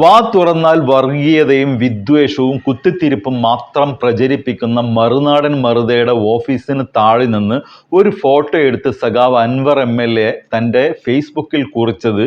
വാ തുറന്നാൽ വർഗീയതയും വിദ്വേഷവും കുത്തിത്തിരിപ്പും മാത്രം പ്രചരിപ്പിക്കുന്ന മറുനാടൻ മറുതയുടെ ഓഫീസിന് താഴെ നിന്ന് ഒരു ഫോട്ടോ എടുത്ത് സഖാവ് അൻവർ എം എൽ എ തന്റെ ഫേസ്ബുക്കിൽ കുറിച്ചത്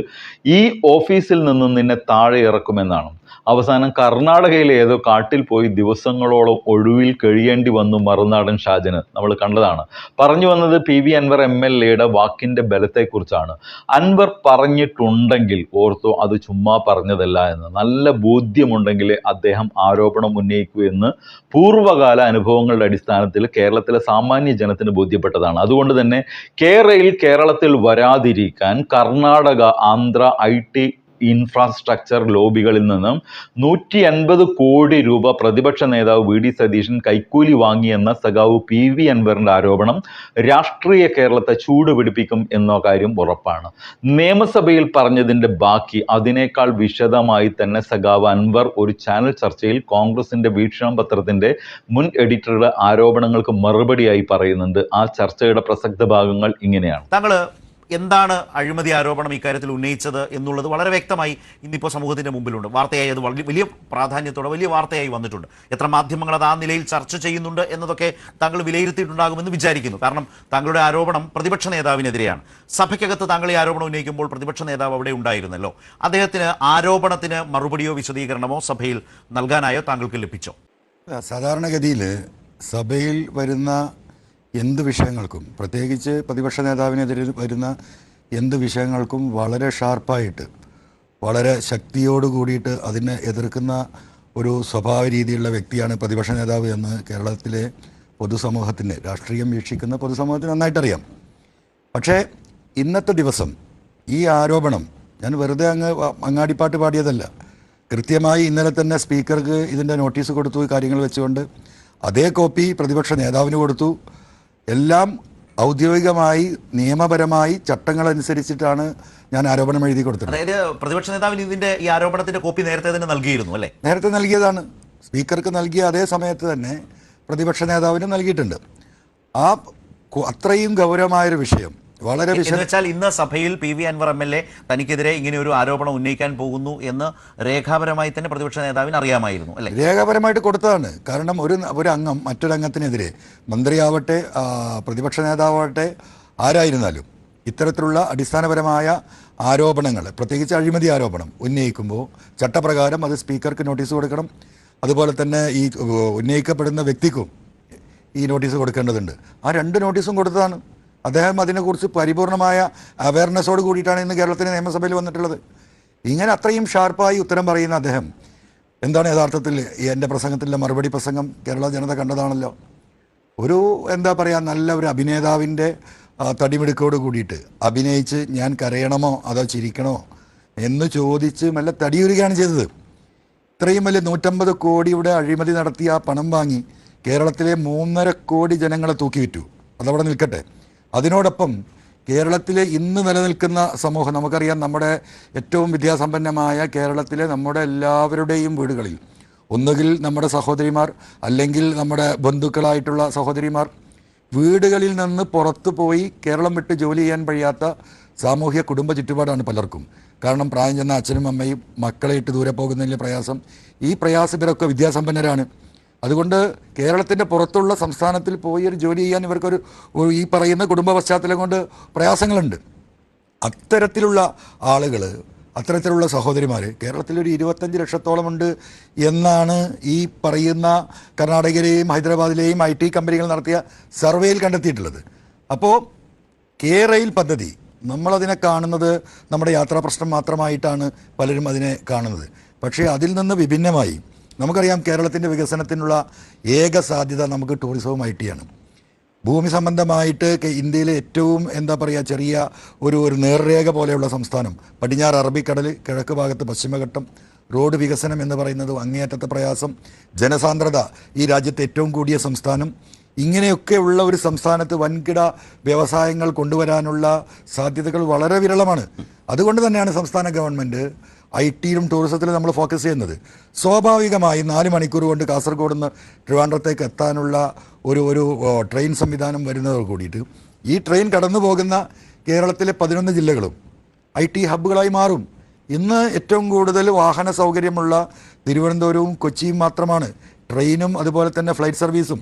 ഈ ഓഫീസിൽ നിന്നും നിന്നെ താഴെ ഇറക്കുമെന്നാണ്. അവസാനം കർണാടകയിലെ ഏതോ കാട്ടിൽ പോയി ദിവസങ്ങളോളം ഒഴിവിൽ കഴിയേണ്ടി വന്നു മറുനാടൻ ഷാജന്. നമ്മൾ കണ്ടതാണ്. പറഞ്ഞു വന്നത് P V Anvar M L എയുടെ വാക്കിന്റെ ബലത്തെക്കുറിച്ചാണ്. അൻവർ പറഞ്ഞിട്ടുണ്ടെങ്കിൽ ഓർത്തു അത് ചുമ്മാ പറഞ്ഞതല്ല എന്ന്. നല്ല ബോധ്യമുണ്ടെങ്കിൽ അദ്ദേഹം ആരോപണം ഉന്നയിക്കൂ എന്ന് പൂർവകാല അനുഭവങ്ങളുടെ അടിസ്ഥാനത്തിൽ കേരളത്തിലെ സാമാന്യ ജനത്തിന് ബോധ്യപ്പെട്ടതാണ്. അതുകൊണ്ട് തന്നെ കേരയിൽ കേരളത്തിൽ വരാതിരിക്കാൻ Karnataka Andhra I T infrastructure ലോബികളിൽ നിന്നും നൂറ്റി അൻപത് കോടി രൂപ പ്രതിപക്ഷ നേതാവ് വി ഡി സതീശൻ കൈക്കൂലി വാങ്ങിയെന്ന സഖാവ് പി വി അൻവറിന്റെ ആരോപണം രാഷ്ട്രീയ കേരളത്തെ ചൂടുപിടിപ്പിക്കും എന്ന കാര്യം ഉറപ്പാണ്. നിയമസഭയിൽ പറഞ്ഞതിന്റെ ബാക്കി അതിനേക്കാൾ വിശദമായി തന്നെ സഖാവ് അൻവർ ഒരു ചാനൽ ചർച്ചയിൽ കോൺഗ്രസിന്റെ വീക്ഷണം പത്രത്തിന്റെ മുൻ എഡിറ്ററുടെ ആരോപണങ്ങൾക്ക് മറുപടിയായി പറയുന്നുണ്ട്. ആ ചർച്ചയുടെ പ്രസക്ത ഭാഗങ്ങൾ ഇങ്ങനെയാണ്. താങ്കൾ എന്താണ് അഴിമതി ആരോപണം ഇക്കാര്യത്തിൽ ഉന്നയിച്ചത് എന്നുള്ളത് വളരെ വ്യക്തമായി ഇന്നിപ്പോൾ സമൂഹത്തിന്റെ മുമ്പിലുണ്ട്. വാർത്തയായി അത് വലിയ പ്രാധാന്യത്തോടെ വലിയ വാർത്തയായി വന്നിട്ടുണ്ട്. എത്ര മാധ്യമങ്ങൾ അത് ആ നിലയിൽ ചർച്ച ചെയ്യുന്നുണ്ട് എന്നതൊക്കെ താങ്കൾ വിലയിരുത്തിയിട്ടുണ്ടാകുമെന്ന് വിചാരിക്കുന്നു. കാരണം താങ്കളുടെ ആരോപണം പ്രതിപക്ഷ നേതാവിനെതിരെയാണ്. സഭയ്ക്കകത്ത് താങ്കൾ ഈ ആരോപണം ഉന്നയിക്കുമ്പോൾ പ്രതിപക്ഷ നേതാവ് അവിടെ ഉണ്ടായിരുന്നല്ലോ. അദ്ദേഹത്തിന് ആരോപണത്തിന് മറുപടിയോ വിശദീകരണമോ സഭയിൽ നൽകാനായോ താങ്കൾക്ക് ലഭിച്ചോ? സാധാരണഗതിയിൽ സഭയിൽ വരുന്ന എന്ത് വിഷയങ്ങൾക്കും പ്രത്യേകിച്ച് പ്രതിപക്ഷ നേതാവിനെതിരെ വരുന്ന എന്ത് വിഷയങ്ങൾക്കും വളരെ ഷാർപ്പായിട്ട് വളരെ ശക്തിയോട് കൂടിയിട്ട് അതിനെ എതിർക്കുന്ന ഒരു സ്വഭാവ രീതിയിലുള്ള വ്യക്തിയാണ് പ്രതിപക്ഷ നേതാവ് എന്ന് കേരളത്തിലെ പൊതുസമൂഹത്തിന് രാഷ്ട്രീയം വീക്ഷിക്കുന്ന പൊതുസമൂഹത്തിന് നന്നായിട്ടറിയാം. പക്ഷേ ഇന്നത്തെ ദിവസം ഈ ആരോപണം ഞാൻ വെറുതെ അങ്ങ് അങ്ങാടിപ്പാട്ട് പാടിയതല്ല. കൃത്യമായി ഇന്നലെ തന്നെ സ്പീക്കർക്ക് ഇതിന്റെ നോട്ടീസ് കൊടുത്തു കാര്യങ്ങൾ വെച്ചുകൊണ്ട്. അതേ കോപ്പി പ്രതിപക്ഷ നേതാവിന് കൊടുത്തു. എല്ലാം ഔദ്യോഗികമായി നിയമപരമായി ചട്ടങ്ങൾ അനുസരിച്ചിട്ടാണ് ഞാൻ ആരോപണം എഴുതി കൊടുത്തത്. അതായത് പ്രതിപക്ഷ നേതാവിന് ഇതിന്റെ ഈ ആരോപണത്തിന്റെ കോപ്പി നേരത്തെ തന്നെ നൽകിയിരുന്നു അല്ലേ? നേരത്തെ നൽകിയതാണ്. സ്പീക്കർക്ക് നൽകിയ അതേ സമയത്ത് തന്നെ പ്രതിപക്ഷ നേതാവിനും നൽകിയിട്ടുണ്ട്. ആ അത്രയും ഗൗരവമായൊരു വിഷയം വളരെ വെച്ചാൽ ഇന്ന് സഭയിൽ P V Anvar M L A തനിക്കെതിരെ ഇങ്ങനെ ഒരു ആരോപണം ഉന്നയിക്കാൻ പോകുന്നു എന്ന് രേഖാപരമായി തന്നെ പ്രതിപക്ഷ നേതാവിന് അറിയാമായിരുന്നു അല്ലെ? രേഖാപരമായിട്ട് കൊടുത്തതാണ്. കാരണം ഒരു ഒരു അംഗം മറ്റൊരു അംഗത്തിനെതിരെ മന്ത്രിയാവട്ടെ പ്രതിപക്ഷ നേതാവട്ടെ ആരായിരുന്നാലും ഇത്തരത്തിലുള്ള അടിസ്ഥാനപരമായ ആരോപണങ്ങൾ പ്രത്യേകിച്ച് അഴിമതി ആരോപണം ഉന്നയിക്കുമ്പോൾ ചട്ടപ്രകാരം അത് സ്പീക്കർക്ക് നോട്ടീസ് കൊടുക്കണം. അതുപോലെ തന്നെ ഈ ഉന്നയിക്കപ്പെടുന്ന വ്യക്തിക്കും ഈ നോട്ടീസ് കൊടുക്കേണ്ടതുണ്ട്. ആ രണ്ട് നോട്ടീസും കൊടുത്തതാണ്. അദ്ദേഹം അതിനെക്കുറിച്ച് പരിപൂർണമായ അവയർനെസ്സോട് കൂടിയിട്ടാണ് ഇന്ന് കേരളത്തിന് നിയമസഭയിൽ വന്നിട്ടുള്ളത്. ഇങ്ങനെ അത്രയും ഷാർപ്പായി ഉത്തരം പറയുന്ന അദ്ദേഹം എന്താണ് യഥാർത്ഥത്തിൽ എന്റെ പ്രസംഗത്തിലെ മറുപടി പ്രസംഗം? കേരള ജനത കണ്ടതാണല്ലോ. ഒരു എന്താ പറയുക നല്ല ഒരു അഭിനേതാവിന്റെ തടിമിടുക്കോട് കൂടിയിട്ട് അഭിനയിച്ച് ഞാൻ കരയണമോ അതോ ചിരിക്കണോ എന്ന് ചോദിച്ച് നല്ല തടിയുരുകയാണ് ചെയ്തത്. ഇത്രയും വലിയ നൂറ്റമ്പത് കോടിയുടെ അഴിമതി നടത്തി ആ പണം വാങ്ങി കേരളത്തിലെ മൂന്നര കോടി ജനങ്ങളെ തൂക്കി വിറ്റു അതവിടെ നിൽക്കട്ടെ. അതിനോടൊപ്പം കേരളത്തിലെ ഇന്ന് നിലനിൽക്കുന്ന സമൂഹം നമുക്കറിയാം നമ്മുടെ ഏറ്റവും വിദ്യാസമ്പന്നമായ കേരളത്തിലെ നമ്മുടെ എല്ലാവരുടെയും വീടുകളിൽ ഒന്നുകിൽ നമ്മുടെ സഹോദരിമാർ അല്ലെങ്കിൽ നമ്മുടെ ബന്ധുക്കളായിട്ടുള്ള സഹോദരിമാർ വീടുകളിൽ നിന്ന് പുറത്തു പോയി കേരളം വിട്ട് ജോലി ചെയ്യാൻ കഴിയാത്ത സാമൂഹ്യ കുടുംബ ചുറ്റുപാടാണ് പലർക്കും. കാരണം പ്രായം ചെന്ന അച്ഛനും അമ്മയും മക്കളെ ഇട്ട് ദൂരെ പോകുന്നതിലെ പ്രയാസം. ഈ പ്രയാസം ഇവരൊക്കെ വിദ്യാസമ്പന്നരാണ്. അതുകൊണ്ട് കേരളത്തിന്റെ പുറത്തുള്ള സംസ്ഥാനത്തിൽ പോയി ഒരു ജോലി ചെയ്യാൻ ഇവർക്കൊരു ഈ പറയുന്ന കുടുംബ പശ്ചാത്തലം കൊണ്ട് പ്രയാസങ്ങളുണ്ട്. അത്തരത്തിലുള്ള ആളുകൾ അത്തരത്തിലുള്ള സഹോദരിമാർ കേരളത്തിലൊരു ഇരുപത്തഞ്ച് ലക്ഷത്തോളമുണ്ട് എന്നാണ് ഈ പറയുന്ന കർണാടകയിലെയും ഹൈദരാബാദിലെയും ഐ ടി കമ്പനികൾ നടത്തിയ സർവേയിൽ കണ്ടെത്തിയിട്ടുള്ളത്. അപ്പോൾ കെ റെയിൽ പദ്ധതി നമ്മളതിനെ കാണുന്നത് നമ്മുടെ യാത്രാ പ്രശ്നം മാത്രമായിട്ടാണ് പലരും അതിനെ കാണുന്നത്. പക്ഷേ അതിൽ നിന്ന് വിഭിന്നമായി നമുക്കറിയാം കേരളത്തിന്റെ വികസനത്തിനുള്ള ഏക സാധ്യത നമുക്ക് ടൂറിസവും ഐ ടിയാണ് ഭൂമി സംബന്ധമായിട്ട് ഇന്ത്യയിലെ ഏറ്റവും എന്താ പറയുക ചെറിയ ഒരു ഒരു നേർരേഖ പോലെയുള്ള സംസ്ഥാനം പടിഞ്ഞാറ് അറബിക്കടൽ കിഴക്ക് ഭാഗത്ത് പശ്ചിമഘട്ടം റോഡ് വികസനം എന്ന് പറയുന്നത് അങ്ങേയറ്റത്തെ പ്രയാസം ജനസാന്ദ്രത ഈ രാജ്യത്തെ ഏറ്റവും കൂടിയ സംസ്ഥാനം. ഇങ്ങനെയൊക്കെയുള്ള ഒരു സംസ്ഥാനത്ത് വൻകിട വ്യവസായങ്ങൾ കൊണ്ടുവരാനുള്ള സാധ്യതകൾ വളരെ വിരളമാണ്. അതുകൊണ്ട് തന്നെയാണ് സംസ്ഥാന ഗവൺമെന്റ് ഐ ടിയിലും ടൂറിസത്തിലും നമ്മൾ ഫോക്കസ് ചെയ്യുന്നത്. സ്വാഭാവികമായി നാല് മണിക്കൂർ കൊണ്ട് കാസർഗോഡ് നിന്ന് ട്രിവാൻഡ്രത്തേക്ക് എത്താനുള്ള ഒരു ഒരു ട്രെയിൻ സംവിധാനം വരുന്നതോട് കൂടിയിട്ട് ഈ ട്രെയിൻ കടന്നു പോകുന്ന കേരളത്തിലെ പതിനൊന്ന് ജില്ലകളും ഐ ടി ഹബ്ബുകളായി മാറും. ഇന്ന് ഏറ്റവും കൂടുതൽ വാഹന സൗകര്യമുള്ള തിരുവനന്തപുരവും കൊച്ചിയും മാത്രമാണ്. ട്രെയിനും അതുപോലെ തന്നെ ഫ്ലൈറ്റ് സർവീസും.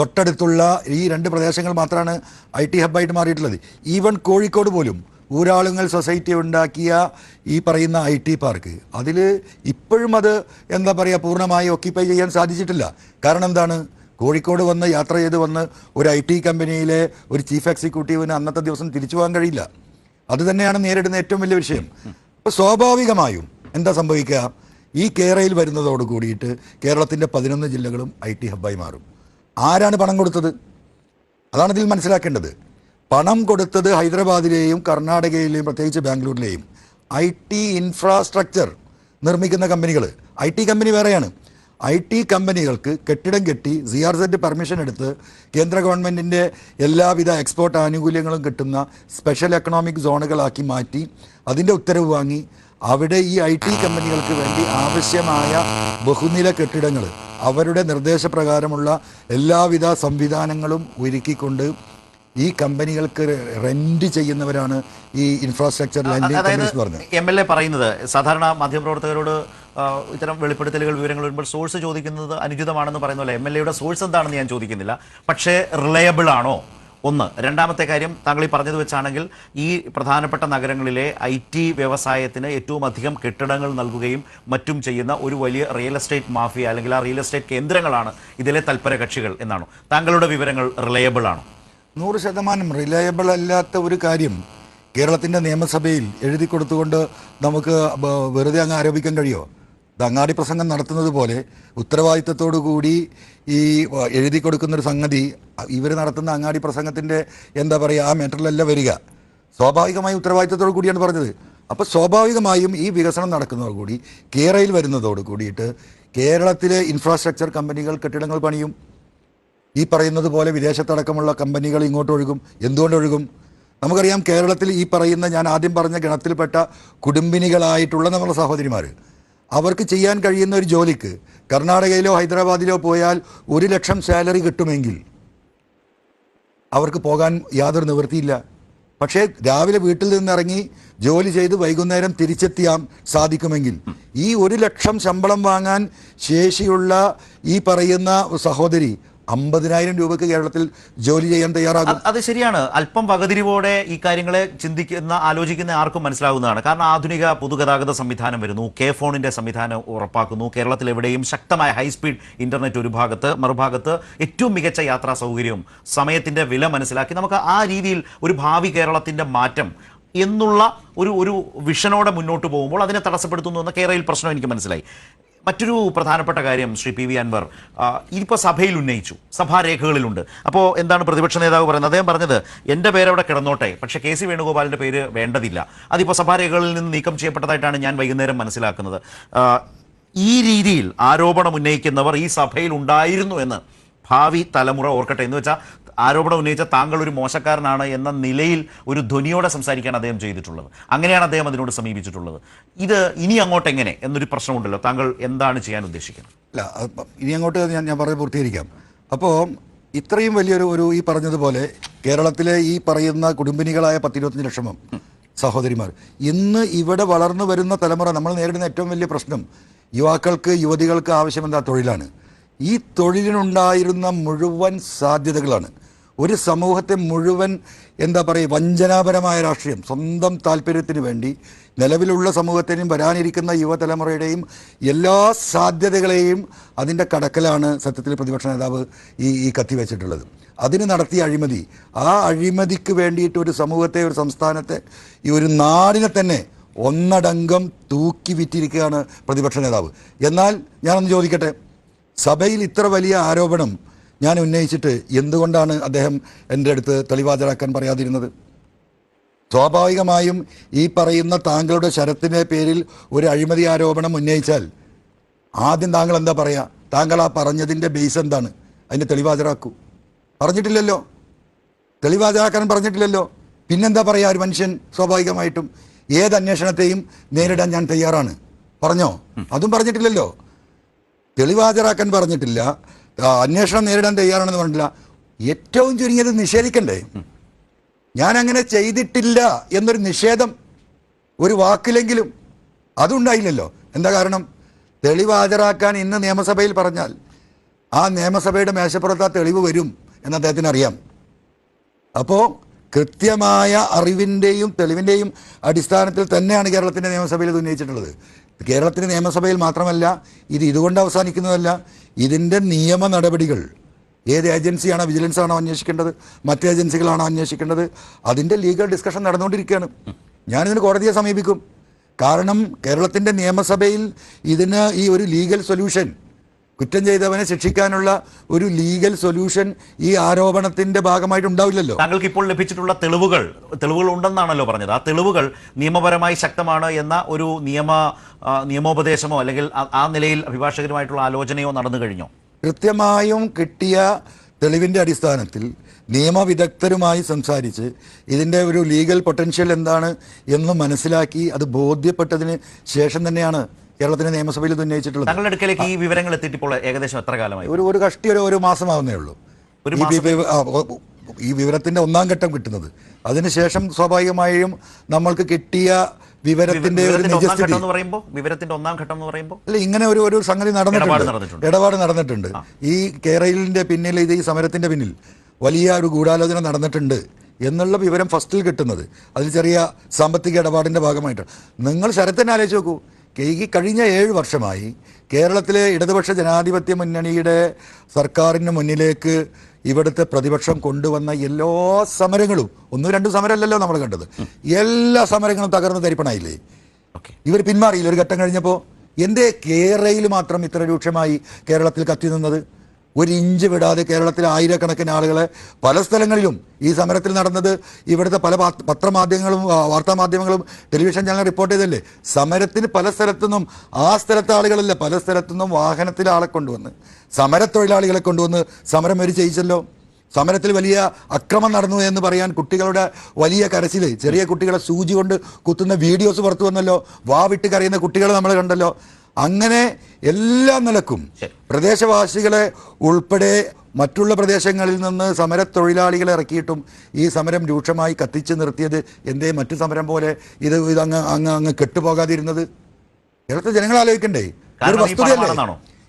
തൊട്ടടുത്തുള്ള ഈ രണ്ട് പ്രദേശങ്ങൾ മാത്രമാണ് ഐ ടി ഹബ്ബായിട്ട് മാറിയിട്ടുള്ളത്. ഈവൻ കോഴിക്കോട് പോലും ഊരാളുങ്ങൾ സൊസൈറ്റി ഉണ്ടാക്കിയ ഈ പറയുന്ന ഐ ടി പാർക്ക്. അതിൽ ഇപ്പോഴും അത് എന്താ പറയുക പൂർണമായി ഒക്യുപ്പൈ ചെയ്യാൻ സാധിച്ചിട്ടില്ല. കാരണം എന്താണ്? കോഴിക്കോട് വന്ന് യാത്ര ചെയ്ത് വന്ന് ഒരു ഐ ടി കമ്പനിയിലെ ഒരു ചീഫ് എക്സിക്യൂട്ടീവിന് അന്നത്തെ ദിവസം തിരിച്ചു പോകാൻ കഴിയില്ല. അത് തന്നെയാണ് നേരിടുന്ന ഏറ്റവും വലിയ വിഷയം. അപ്പോൾ സ്വാഭാവികമായും എന്താ സംഭവിക്കുക? ഈ കേരളയിൽ വരുന്നതോട് കൂടിയിട്ട് കേരളത്തിന്റെ പതിനൊന്ന് ജില്ലകളും ഐ ടി ഹബ്ബായി മാറും. ആരാണ് പണം കൊടുത്തത്? അതാണ് ഇതിൽ മനസ്സിലാക്കേണ്ടത്. പണം കൊടുത്തത് ഹൈദരാബാദിലെയും കർണാടകയിലെയും പ്രത്യേകിച്ച് ബാംഗ്ലൂരിലെയും. ഐ ടി ഇൻഫ്രാസ്ട്രക്ചർ നിർമ്മിക്കുന്ന കമ്പനികൾ. ഐ ടി കമ്പനി വേറെയാണ്. ഐ ടി കമ്പനികൾക്ക് കെട്ടിടം കെട്ടി സി ആർ സെറ്റ് പെർമിഷൻ എടുത്ത് കേന്ദ്ര ഗവൺമെന്റിന്റെ എല്ലാവിധ എക്സ്പോർട്ട് ആനുകൂല്യങ്ങളും കിട്ടുന്ന സ്പെഷ്യൽ എക്കണോമിക് സോണുകളാക്കി മാറ്റി അതിന്റെ ഉത്തരവ് വാങ്ങി. അവിടെ ഈ ഐ ടി കമ്പനികൾക്ക് വേണ്ടി ആവശ്യമായ ബഹുനില കെട്ടിടങ്ങൾ. അവരുടെ നിർദ്ദേശപ്രകാരമുള്ള എല്ലാവിധ സംവിധാനങ്ങളും ഒരുക്കിക്കൊണ്ട് ഈ കമ്പനികൾക്ക് റെന്റ് ചെയ്യുന്നവരാണ് ഈ ഇൻഫ്രാസ്ട്രക്ചർ ലെൻഡിംഗ് പറഞ്ഞത്. എം എൽ എ പറയുന്നത് സാധാരണ മാധ്യമപ്രവർത്തകരോട് ഇത്തരം വെളിപ്പെടുത്തലുകൾ വിവരങ്ങൾ വരുമ്പോൾ സോഴ്സ് ചോദിക്കുന്നത് അനുചിതമാണെന്ന് പറയുന്ന പോലെ എം എൽ എയുടെ സോഴ്സ് എന്താണെന്ന് ഞാൻ ചോദിക്കുന്നില്ല. പക്ഷേ റിലയബിൾ ആണോ? ഒന്ന്. രണ്ടാമത്തെ കാര്യം താങ്കൾ ഈ പറഞ്ഞത് വെച്ചാണെങ്കിൽ ഈ പ്രധാനപ്പെട്ട നഗരങ്ങളിലെ ഐ ടി വ്യവസായത്തിന് ഏറ്റവും അധികം കെട്ടിടങ്ങൾ നൽകുകയും മറ്റും ചെയ്യുന്ന ഒരു വലിയ റിയൽ എസ്റ്റേറ്റ് മാഫിയ അല്ലെങ്കിൽ ആ റിയൽ എസ്റ്റേറ്റ് കേന്ദ്രങ്ങളാണ് ഇതിലെ തൽപര കക്ഷികൾ എന്നാണോ. താങ്കളുടെ വിവരങ്ങൾ റിലയബിൾ ആണോ? നൂറ് ശതമാനം റിലയബിൾ അല്ലാത്ത ഒരു കാര്യം കേരളത്തിന്റെ നിയമസഭയിൽ എഴുതി കൊടുത്തുകൊണ്ട് നമുക്ക് വെറുതെ അങ്ങ് ആരോപിക്കാൻ കഴിയുമോ അങ്ങാടി പ്രസംഗം നടത്തുന്നത് പോലെ ഉത്തരവാദിത്തത്തോടു കൂടി ഈ എഴുതി കൊടുക്കുന്നൊരു സംഗതി ഇവർ നടത്തുന്ന അങ്ങാടി പ്രസംഗത്തിന്റെ എന്താ പറയുക ആ മെറ്ററിലല്ല വരിക. സ്വാഭാവികമായി ഉത്തരവാദിത്തത്തോടു കൂടിയാണ് പറഞ്ഞത്. അപ്പോൾ സ്വാഭാവികമായും ഈ വികസനം നടക്കുന്നതോടുകൂടി കേരളയിൽ വരുന്നതോട് കൂടിയിട്ട് കേരളത്തിലെ ഇൻഫ്രാസ്ട്രക്ചർ കമ്പനികൾ കെട്ടിടങ്ങൾ പണിയും. ഈ പറയുന്നത് പോലെ വിദേശത്തടക്കമുള്ള കമ്പനികൾ ഇങ്ങോട്ട് ഒഴുകും എന്തുകൊണ്ട് ഒഴുകും നമുക്കറിയാം കേരളത്തിൽ ഈ പറയുന്ന ഞാൻ ആദ്യം പറഞ്ഞ ഗണത്തിൽപ്പെട്ട കുടുംബിനികളായിട്ടുള്ള നമ്മുടെ സഹോദരിമാർ. അവർക്ക് ചെയ്യാൻ കഴിയുന്ന ഒരു ജോലിക്ക് കർണാടകയിലോ ഹൈദരാബാദിലോ പോയാൽ ഒരു ലക്ഷം സാലറി കിട്ടുമെങ്കിൽ അവർക്ക് പോകാൻ യാതൊരു നിവൃത്തിയില്ല. പക്ഷേ രാവിലെ വീട്ടിൽ നിന്നിറങ്ങി ജോലി ചെയ്ത് വൈകുന്നേരം തിരിച്ചെത്തിയാൻ സാധിക്കുമെങ്കിൽ ഈ ഒരു ലക്ഷം ശമ്പളം വാങ്ങാൻ ശേഷിയുള്ള ഈ പറയുന്ന സഹോദരി അമ്പതിനായിരം രൂപയ്ക്ക് കേരളത്തിൽ ജോലി ചെയ്യാൻ തയ്യാറാകും. അത് ശരിയാണ്. അല്പം വകതിരിവോടെ ഈ കാര്യങ്ങളെ ചിന്തിക്കുന്ന ആലോചിക്കുന്ന ആർക്കും മനസ്സിലാവുന്നതാണ്. കാരണം ആധുനിക പൊതുഗതാഗത സംവിധാനം വരുന്നു. കെ ഫോണിന്റെ സംവിധാനം ഉറപ്പാക്കുന്നു. കേരളത്തിൽ എവിടെയും ശക്തമായ ഹൈസ്പീഡ് ഇന്റർനെറ്റ് ഒരു ഭാഗത്ത് മറുഭാഗത്ത് ഏറ്റവും മികച്ച യാത്രാ സൗകര്യവും സമയത്തിന്റെ വില മനസ്സിലാക്കി നമുക്ക് ആ രീതിയിൽ ഒരു ഭാവി കേരളത്തിന്റെ മാറ്റം എന്നുള്ള ഒരു ഒരു വിഷനോടെ മുന്നോട്ട് പോകുമ്പോൾ അതിനെ തടസ്സപ്പെടുത്തുന്നു എന്ന കേരളയിൽ പ്രശ്നം എനിക്ക് മനസ്സിലായി. മറ്റൊരു പ്രധാനപ്പെട്ട കാര്യം ശ്രീ പി വി അൻവർ ഇതിപ്പോൾ സഭയിൽ ഉന്നയിച്ചു സഭാരേഖകളിലുണ്ട്. അപ്പോൾ എന്താണ് പ്രതിപക്ഷ നേതാവ് പറയുന്നത്? അദ്ദേഹം പറഞ്ഞത് എന്റെ പേര് അവിടെ കിടന്നോട്ടെ പക്ഷേ കെ സി വേണുഗോപാലിന്റെ പേര് വേണ്ടതില്ല. അതിപ്പോൾ സഭാരേഖകളിൽ നിന്ന് നീക്കം ചെയ്യപ്പെട്ടതായിട്ടാണ് ഞാൻ വൈകുന്നേരം മനസ്സിലാക്കുന്നത്. ഈ രീതിയിൽ ആരോപണം ഉന്നയിക്കുന്നവർ ഈ സഭയിൽ ഉണ്ടായിരുന്നു എന്ന് ഭാവി തലമുറ ഓർക്കട്ടെ. എന്ന് വെച്ചാൽ ആരോപണം ഉന്നയിച്ച താങ്കൾ ഒരു മോശക്കാരനാണ് എന്ന നിലയിൽ ഒരു ധ്വനിയോടെ സംസാരിക്കാൻ അദ്ദേഹം ചെയ്തിട്ടുള്ളത്. അങ്ങനെയാണ് അദ്ദേഹം അതിനോട് സമീപിച്ചിട്ടുള്ളത്. ഇത് ഇനി അങ്ങോട്ട് എങ്ങനെ എന്നൊരു പ്രശ്നമുണ്ടല്ലോ. താങ്കൾ എന്താണ് ചെയ്യാൻ ഉദ്ദേശിക്കുന്നത്? അല്ല ഇനി അങ്ങോട്ട് ഞാൻ ഞാൻ പറഞ്ഞ് പൂർത്തീകരിക്കാം. അപ്പോൾ ഇത്രയും വലിയൊരു ഒരു ഈ പറഞ്ഞതുപോലെ കേരളത്തിലെ ഈ പറയുന്ന കുടുംബിനികളായ പത്തിരുപത്തഞ്ച് ലക്ഷം സഹോദരിമാർ ഇന്ന് ഇവിടെ വളർന്നു വരുന്ന തലമുറ നമ്മൾ നേരിടുന്ന ഏറ്റവും വലിയ പ്രശ്നം യുവാക്കൾക്ക് യുവതികൾക്ക് ആവശ്യമെന്താ? തൊഴിലാണ്. ഈ തൊഴിലിനുണ്ടായിരുന്ന മുഴുവൻ സാധ്യതകളാണ്. ഒരു സമൂഹത്തെ മുഴുവൻ എന്താ പറയുക വഞ്ചനാപരമായ രാഷ്ട്രീയം സ്വന്തം താല്പര്യത്തിന് വേണ്ടി നിലവിലുള്ള സമൂഹത്തിനും വരാനിരിക്കുന്ന യുവതലമുറയുടെയും എല്ലാ സാധ്യതകളെയും അതിന്റെ കടക്കലാണ് സത്യത്തിൽ പ്രതിപക്ഷ നേതാവ് ഈ ഈ കത്തിവെച്ചിട്ടുള്ളത് അതിന് നടത്തിയ അഴിമതി ആ അഴിമതിക്ക് വേണ്ടിയിട്ട് ഒരു സമൂഹത്തെ ഒരു സംസ്ഥാനത്തെ ഈ ഒരു നാടിനെ തന്നെ ഒന്നടങ്കം തൂക്കി വിറ്റിരിക്കുകയാണ് പ്രതിപക്ഷ നേതാവ്. എന്നാൽ ഞാനൊന്ന് ചോദിക്കട്ടെ സഭയിൽ ഇത്ര വലിയ ആരോപണം ഞാൻ ഉന്നയിച്ചിട്ട് എന്തുകൊണ്ടാണ് അദ്ദേഹം എന്റെ അടുത്ത് തെളിവാചരാക്കാൻ പറയാതിരുന്നത്? സ്വാഭാവികമായും ഈ പറയുന്ന താങ്കളുടെ ശരത്തിന്റെ പേരിൽ ഒരു അഴിമതി ആരോപണം ഉന്നയിച്ചാൽ ആദ്യം താങ്കൾ എന്താ പറയുക താങ്കൾ ആ പറഞ്ഞതിന്റെ ബേസ് എന്താണ്? അതിന്റെ തെളിവാചരാക്കൂ പറഞ്ഞിട്ടില്ലല്ലോ. തെളിവാചരാക്കാൻ പറഞ്ഞിട്ടില്ലല്ലോ. പിന്നെന്താ പറയുക ഒരു മനുഷ്യൻ സ്വാഭാവികമായിട്ടും ഏത് അന്വേഷണത്തെയും നേരിടാൻ ഞാൻ തയ്യാറാണ്. പറഞ്ഞോ? അതും പറഞ്ഞിട്ടില്ലല്ലോ. തെളിവാചരാക്കാൻ പറഞ്ഞിട്ടില്ല. അന്വേഷണം നേരിടാൻ തയ്യാറാണെന്ന് പറഞ്ഞിട്ടില്ല. ഏറ്റവും ചുരുങ്ങിയത് നിഷേധിക്കണ്ടേ? ഞാൻ അങ്ങനെ ചെയ്തിട്ടില്ല എന്നൊരു നിഷേധം ഒരു വാക്കിലെങ്കിലും അതുണ്ടായില്ലല്ലോ. എന്താ കാരണം? തെളിവ് ഹാജരാക്കാൻ ഇന്ന് നിയമസഭയിൽ പറഞ്ഞാൽ ആ നിയമസഭയുടെ മേശപ്പുറത്ത് ആ തെളിവ് വരും എന്ന് അദ്ദേഹത്തിന് അറിയാം. അപ്പോൾ കൃത്യമായ അറിവിന്റെയും തെളിവിന്റെയും അടിസ്ഥാനത്തിൽ തന്നെയാണ് കേരളത്തിന്റെ നിയമസഭയിൽ ഇത് ഉന്നയിച്ചിട്ടുള്ളത്. കേരളത്തിന്റെ നിയമസഭയിൽ മാത്രമല്ല ഇത് ഇതുകൊണ്ട് അവസാനിക്കുന്നതല്ല. ഇതിന്റെ നിയമ നടപടികൾ ഏത് ഏജൻസിയാണോ വിജിലൻസ് ആണോ അന്വേഷിക്കേണ്ടത് മറ്റ് ഏജൻസികളാണോ അന്വേഷിക്കേണ്ടത് അതിന്റെ ലീഗൽ ഡിസ്കഷൻ നടന്നുകൊണ്ടിരിക്കുകയാണ്. ഞാനിതിന് കോടതിയെ സമീപിക്കും. കാരണം കേരളത്തിന്റെ നിയമസഭയിൽ ഇതിന് ഈ ഒരു ലീഗൽ സൊല്യൂഷൻ കുറ്റം ചെയ്തവനെ ശിക്ഷിക്കാനുള്ള ഒരു ലീഗൽ സൊല്യൂഷൻ ഈ ആരോപണത്തിന്റെ ഭാഗമായിട്ട് ഉണ്ടാവില്ലല്ലോ. താങ്കൾക്ക് ഇപ്പോൾ ലഭിച്ചിട്ടുള്ള തെളിവുകൾ തെളിവുകൾ ഉണ്ടെന്നാണല്ലോ പറഞ്ഞത്. ആ തെളിവുകൾ നിയമപരമായി ശക്തമാണ് എന്ന ഒരു നിയമ നിയമോപദേശമോ അല്ലെങ്കിൽ ആ- നിലയിൽ അഭിഭാഷകരുമായിട്ടുള്ള ആലോചനയോ നടന്നു കഴിഞ്ഞോ? കൃത്യമായും കിട്ടിയ തെളിവിന്റെ അടിസ്ഥാനത്തിൽ നിയമവിദഗ്ധരുമായി സംസാരിച്ച് ഇതിന്റെ ഒരു ലീഗൽ പൊട്ടൻഷ്യൽ എന്താണ് എന്ന് മനസ്സിലാക്കി അത് ബോധ്യപ്പെട്ടതിന് ശേഷം തന്നെയാണ് കേരളത്തിന്റെ നിയമസഭയിൽ ഇത് ഉന്നയിച്ചിട്ടുള്ളത്. താങ്കളുടെ അടുക്കലേക്ക് ഈ വിവരങ്ങൾ എത്തിയിട്ട് ഇപ്പോൾ ഏകദേശം എത്ര കാലമായി? ഒരു ഒരു കഷ്ടി ഒരു ഒരു മാസമാവുന്നേ ഉള്ളൂ. ഒരു ഈ വിവരത്തിന്റെ ഒന്നാം ഘട്ടം കിട്ടുന്നത്. അതിനുശേഷം സ്വാഭാവികമായും നമ്മൾക്ക് കിട്ടിയ വിവരത്തിന്റെ ഒരു നിജസ്ഥിതി. വിവരത്തിന്റെ ഒന്നാം ഘട്ടം എന്ന് പറയുമ്പോൾ അല്ല ഇങ്ങനെ ഒരു ഒരു സംഗതി നടന്നിട്ടുണ്ട്. നടന്നിട്ടുണ്ട്. ഇടപാട് നടന്നിട്ടുണ്ട്. ഈ കേരളിന്റെ പിന്നിൽ ഇത് ഈ സമരത്തിന്റെ പിന്നിൽ വലിയ ഒരു ഗൂഢാലോചന നടന്നിട്ടുണ്ട് എന്നുള്ള വിവരം ഫസ്റ്റിൽ കിട്ടുന്നത്. അതിൽ ചെറിയ സാമ്പത്തിക ഇടപാടിന്റെ ഭാഗമായിട്ടാണ്. നിങ്ങൾ ശരത്തിനെ ആലോചിച്ച് നോക്കൂ. ഈ കഴിഞ്ഞ ഏഴ് വർഷമായി കേരളത്തിലെ ഇടതുപക്ഷ ജനാധിപത്യ മുന്നണിയുടെ സർക്കാരിന് മുന്നിലേക്ക് ഇവിടുത്തെ പ്രതിപക്ഷം കൊണ്ടുവന്ന എല്ലാ സമരങ്ങളും ഒന്നും രണ്ടും സമരമല്ലല്ലോ നമ്മൾ കണ്ടത്. എല്ലാ സമരങ്ങളും തകർന്ന് തരിപ്പണായില്ലേ? ഇവർ പിന്മാറിയില്ല? ഒരു ഘട്ടം കഴിഞ്ഞപ്പോൾ എന്തേ? കേരളയിൽ മാത്രം ഇത്ര രൂക്ഷമായി കേരളത്തിൽ കത്തി നിന്നത്? ഒരു ഇഞ്ച് വിടാതെ കേരളത്തിലെ ആയിരക്കണക്കിന് ആളുകളെ പല സ്ഥലങ്ങളിലും ഈ സമരത്തിൽ നടന്നത് ഇവിടുത്തെ പല പത്രമാധ്യമങ്ങളും വാർത്താമാധ്യമങ്ങളും ടെലിവിഷൻ ചാനൽ റിപ്പോർട്ട് ചെയ്തല്ലേ സമരത്തിന് പല സ്ഥലത്തുനിന്നും ആ സ്ഥലത്തെ ആളുകളല്ല പല സ്ഥലത്തുനിന്നും വാഹനത്തിൽ ആളെ കൊണ്ടുവന്ന് സമരത്തൊഴിലാളികളെ കൊണ്ടുവന്ന് സമരം വരെ ചെയ്യിച്ചല്ലോ സമരത്തിൽ വലിയ അക്രമം നടന്നു എന്ന് പറയാൻ കുട്ടികളുടെ വലിയ കരച്ചിൽ ചെറിയ കുട്ടികളെ സൂചി കൊണ്ട് കുത്തുന്ന വീഡിയോസ് പുറത്തു വന്നല്ലോ? വാവിട്ട് കരയുന്ന കുട്ടികളെ നമ്മൾ കണ്ടല്ലോ? അങ്ങനെ എല്ലാ നിലക്കും. പ്രദേശവാസികളെ ഉൾപ്പെടെ മറ്റുള്ള പ്രദേശങ്ങളിൽ നിന്ന് സമരത്തൊഴിലാളികളെ ഇറക്കിയിട്ടും ഈ സമരം രൂക്ഷമായി കത്തിച്ചു നിർത്തിയത് എന്തേ മറ്റു സമരം പോലെ ഇത് ഇത് അങ്ങ് അങ്ങ് അങ്ങ് കെട്ടുപോകാതിരുന്നത് കേരളത്തിലെ ജനങ്ങൾ ആലോചിക്കണ്ടേ ഒരു വസ്തുതയല്ലേ?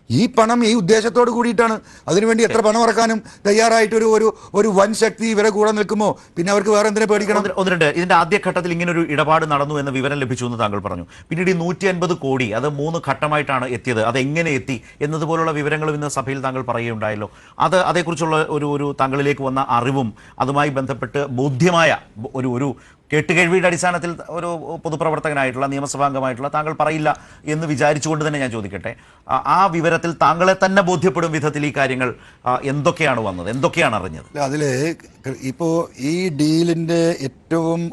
ഈ പണം ഈ ഉദ്ദേശത്തോട് കൂടിയിട്ടാണ്. അതിനുവേണ്ടി എത്ര പണം ഇറക്കാനും തയ്യാറായിട്ട് ഒരു ഒരു ഒരു വൻ ശക്തി ഇവരെ കൂടെ നിൽക്കുമോ? പിന്നെ അവർക്ക് വേറെ എന്തിനെ പേടിക്കണം? ഒന്ന് രണ്ട്. ഇതിന്റെ ആദ്യഘട്ടത്തിൽ ഇങ്ങനെ ഒരു ഇടപാട് നടന്നു എന്ന വിവരം ലഭിച്ചു എന്ന് താങ്കൾ പറഞ്ഞു. പിന്നീട് ഈ നൂറ്റി അൻപത് കോടി അത് മൂന്ന് ഘട്ടമായിട്ടാണ് എത്തിയത്. അത് എങ്ങനെ എത്തി എന്നതുപോലുള്ള വിവരങ്ങളും ഇന്ന് സഭയിൽ താങ്കൾ പറയുകയുണ്ടായല്ലോ. അത് അതേക്കുറിച്ചുള്ള ഒരു ഒരു താങ്കളിലേക്ക് വന്ന അറിവും അതുമായി ബന്ധപ്പെട്ട് ബോധ്യമായ ഒരു ഒരു കേട്ടുകേഴ്വിയുടെ അടിസ്ഥാനത്തിൽ ഒരു പൊതുപ്രവർത്തകനായിട്ടുള്ള നിയമസഭാംഗമായിട്ടുള്ള താങ്കൾ പറയില്ല എന്ന് വിചാരിച്ചുകൊണ്ട് തന്നെ ഞാൻ ചോദിക്കട്ടെ. ആ- വിവരത്തിൽ താങ്കളെ തന്നെ ബോധ്യപ്പെടും വിധത്തിൽ ഈ കാര്യങ്ങൾ എന്തൊക്കെയാണ് വന്നത്? എന്തൊക്കെയാണ് അറിഞ്ഞത്? അതിൽ ഇപ്പോൾ ഈ ഡീലിന്റെ ഏറ്റവും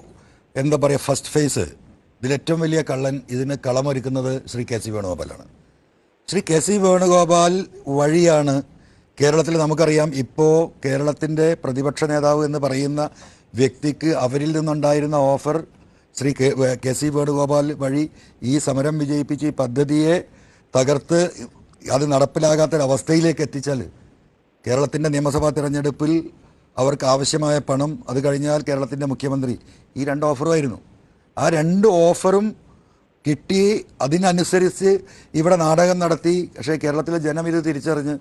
എന്താ പറയുക ഫസ്റ്റ് ഫേസ് ഇതിലേറ്റവും വലിയ കള്ളൻ ഇതിന് കളമൊരുക്കുന്നത് ശ്രീ കെ സി വേണുഗോപാലാണ്. ശ്രീ കെ സി വേണുഗോപാൽ വഴിയാണ് കേരളത്തിൽ നമുക്കറിയാം ഇപ്പോൾ കേരളത്തിന്റെ പ്രതിപക്ഷ നേതാവ് എന്ന് പറയുന്ന വ്യക്തിക്ക് അവരിൽ നിന്നുണ്ടായിരുന്ന offer Shri K K C Venugopal വഴി ഈ സമരം വിജയിപ്പിച്ച് ഈ പദ്ധതിയെ തകർത്ത് അത് നടപ്പിലാകാത്തൊരവസ്ഥയിലേക്ക് എത്തിച്ചാൽ കേരളത്തിന്റെ നിയമസഭാ തിരഞ്ഞെടുപ്പിൽ അവർക്ക് ആവശ്യമായ പണം അത് കഴിഞ്ഞാൽ കേരളത്തിന്റെ മുഖ്യമന്ത്രി ഈ രണ്ട് ഓഫറുമായിരുന്നു. ആ രണ്ട് ഓഫറും കിട്ടി അതിനനുസരിച്ച് ഇവിടെ നാടകം നടത്തി പക്ഷേ കേരളത്തിലെ ജനം ഇത് തിരിച്ചറിഞ്ഞ്